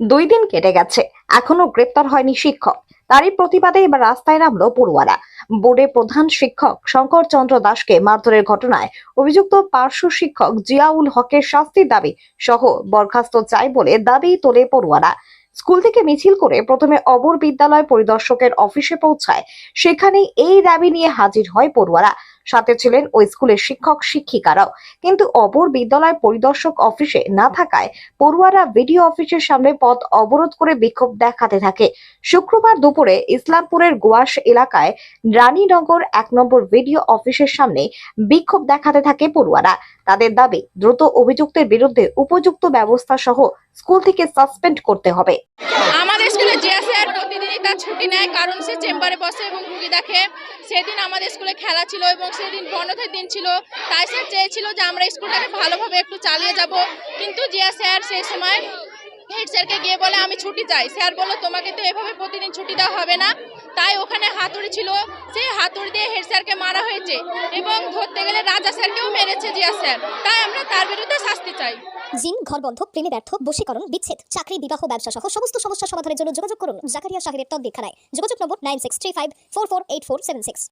দুই দিন কেটে গেছে। এখনও গ্রেপ্তার হয়নি শিক্ষক। তারই প্রতিবাদে এবার রাস্তায় নামলো পড়ুয়ারা। বোর্ডের প্রধান শিক্ষক শঙ্কর চন্দ্র দাসকে মারধরের ঘটনায় অভিযুক্ত পার্শ্ব শিক্ষক জিয়াউল হকের শাস্তির দাবি সহ বরখাস্ত চাই বলে দাবি তোলে পড়ুয়ারা। স্কুল থেকে মিছিল করে প্রথমে অবর বিদ্যালয় পরিদর্শকের অফিসে পৌঁছায়। সেখানেই এই দাবি নিয়ে হাজির হয় পড়ুয়ারা। সাথে ছিলেন ওই স্কুলের শিক্ষক শিক্ষিকারাও। কিন্তু অপর বিদ্যালয় পরিদর্শক অফিসে না থাকায় পড়ুয়ারা ভিডিও অফিসের সামনে পথ অবরোধ করে বিক্ষোভ দেখাতে থাকে। শুক্রবার দুপুরে ইসলামপুরের গোয়াস এলাকায় রানীনগর এক নম্বর ভিডিও অফিসের সামনে বিক্ষোভ দেখাতে থাকে পড়ুয়ারা। তাদের দাবি, দ্রুত অভিযুক্তের বিরুদ্ধে উপযুক্ত ব্যবস্থা সহ স্কুল থেকে সাসপেন্ড করতে হবে। স্কুলে যে স্যার প্রতিদিনই তার ছুটি নেয়, কারণ সে চেম্বারে বসে এবং রুগী দেখে। সেদিন আমাদের স্কুলে খেলা ছিল এবং সেদিন বন্ধের দিন ছিল। তাই স্যার চেয়েছিল যে আমরা স্কুলটাকে ভালোভাবে একটু চালিয়ে যাব। কিন্তু জিয়া স্যার সেই সময় হেড স্যারকে গিয়ে বলে, আমি ছুটি চাই। স্যার বলল, তোমাকে তো এভাবে প্রতিদিন ছুটি দেওয়া হবে না। তাই ওখানে হাতুড়ি ছিল। সেই হাতুড়ি দিয়ে হেড স্যারকে মারা হয়েছে এবং ধরতে গেলে রাজা স্যারকেও মেরেছে জিয়া স্যার। তাই আমরা তার বিরুদ্ধে শাস্তি চাই। জিন ঘরবন্ধ প্রেমে ব্যর্থ, বশীকরণ, বিচ্ছেদ, চাকরি, বিবাহ, ব্যবসা সহ সমস্ত সমস্যা সমাধানের জন্য যোগাযোগ করুন। জাকারিয়া সাহেবের তদ্বিক্ষানায় যোগাযোগ number nine six three five four four eight four seven six.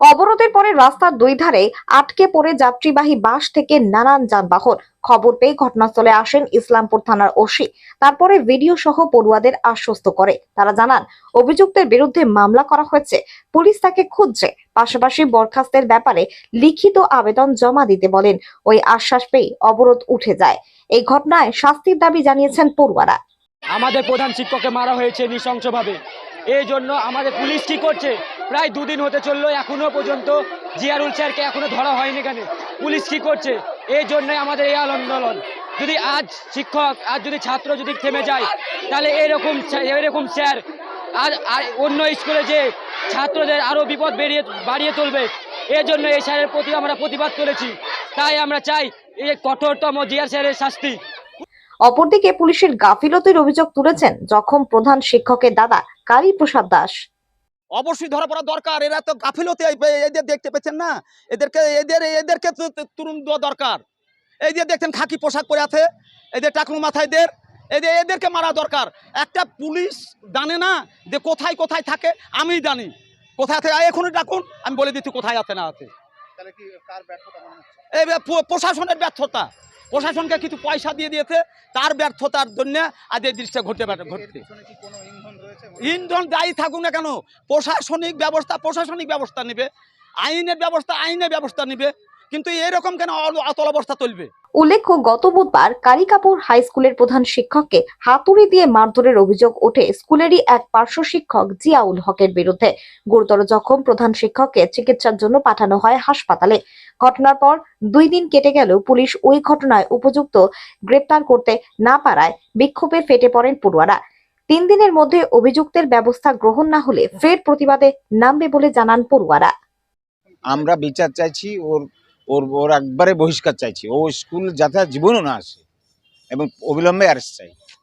অবরোধের পরে রাস্তার দুই ধারে আটকে পড়ে যাত্রীবাহী বাস থেকে নানান যানবাহন। খবর পেয়ে ঘটনাস্থলে আসেন ইসলামপুর থানার ওসি। তারপরে ভিডিও সহ পড়ুয়াদের আশ্বস্ত করে। তারা জানান, অভিযুক্তের বিরুদ্ধে মামলা করা হয়েছে। পুলিশ তাকে খুঁজছে। পাশাপাশি বরখাস্তের ব্যাপারে লিখিত আবেদন জমা দিতে বলেন। ওই আশ্বাস পেয়ে অবরোধ উঠে যায়। এই ঘটনায় শাস্তির দাবি জানিয়েছেন পড়ুয়ারা। আমাদের প্রধান শিক্ষককে মারা হয়েছে নৃশংসভাবে। এই জন্য আমাদের পুলিশ কি করছে? প্রায় দুদিন হতে চলল, এখনও পর্যন্ত জিয়ারুল স্যারকে এখনও ধরা হয়নি কেন পুলিশ কি করছে? এই জন্যই আমাদের এই আন্দোলন। যদি আজ শিক্ষক, আজ যদি ছাত্র যদি থেমে যায়, তাহলে এরকম এরকম স্যার, আর আর অন্য স্কুলে যে ছাত্রদের আরও বিপদ বেরিয়ে, বাড়িয়ে তুলবে এই জন্য এই স্যারের প্রতি আমরা প্রতিবাদ করেছি। তাই আমরা চাই এই কঠোরতম জিয়ার স্যারের শাস্তি। অপরদিকে পুলিশের গাফিলতির অভিযোগ তুলেছেন জখম প্রধান শিক্ষকের দাদা কালী প্রসাদ দাস। অবশ্যই ধরা পড়া দরকার। এরা তো গাফিলতি এদের দেখতে পেয়েছেন না? এদেরকে এদের এদেরকে তো তো দেওয়া দরকার। এই যে দেখছেন খাকি পোশাক পরে আছে এদের টাকনু মাথায় দের এদের এদেরকে মারা দরকার। একটা পুলিশ জানে না যে কোথায় কোথায় থাকে আমি জানি। কোথায় থাকে এখনই ডাকুন। আমি বলে দিচ্ছি কোথায় আছে না আছে। তাহলে কি কার ব্যর্থতা হচ্ছে? এই প্রশাসনের ব্যর্থতা। প্রশাসনকে কিছু পয়সা দিয়ে দিয়েছে তার ব্যর্থতার জন্য আজ এই দৃশ্যটা ঘটতে ঘটছে পিছনে ইন্ধন যাই থাকুক না কেন? প্রশাসনিক ব্যবস্থা প্রশাসনিক ব্যবস্থা নেবে। আইনের ব্যবস্থা আইনের ব্যবস্থা নেবে। কিন্তু এরকম কেন অতল অবস্থা চলবে? উল্লেখ্য, গত বুধবার কালিকাপুর হাই স্কুলের প্রধান শিক্ষককে হাতুড়ি দিয়ে মারধরের অভিযোগ ওঠে স্কুলেরই এক পার্শ্ব শিক্ষক জিয়াউল হকের বিরুদ্ধে। গুরুতর জখম প্রধান শিক্ষককে চিকিৎসার জন্য পাঠানো হয় হাসপাতালে। ঘটনার পর দুই দিন কেটে গেলেও পুলিশ ওই ঘটনায় উপযুক্ত গ্রেপ্তার করতে না পারায় বিক্ষোভে ফেটে পড়েন পড়ুয়ারা। তিন দিনের মধ্যে অভিযুক্তের ব্যবস্থা গ্রহণ না হলে ফের প্রতিবাদে নামবে বলে জানান পড়ুয়ারা। আমরা বিচার চাইছি, ওর ওর ওর একবারে বহিষ্কার চাইছি। ও স্কুল যাতে জীবনও না আসে এবং অবিলম্বে অ্যারেস্ট চাই।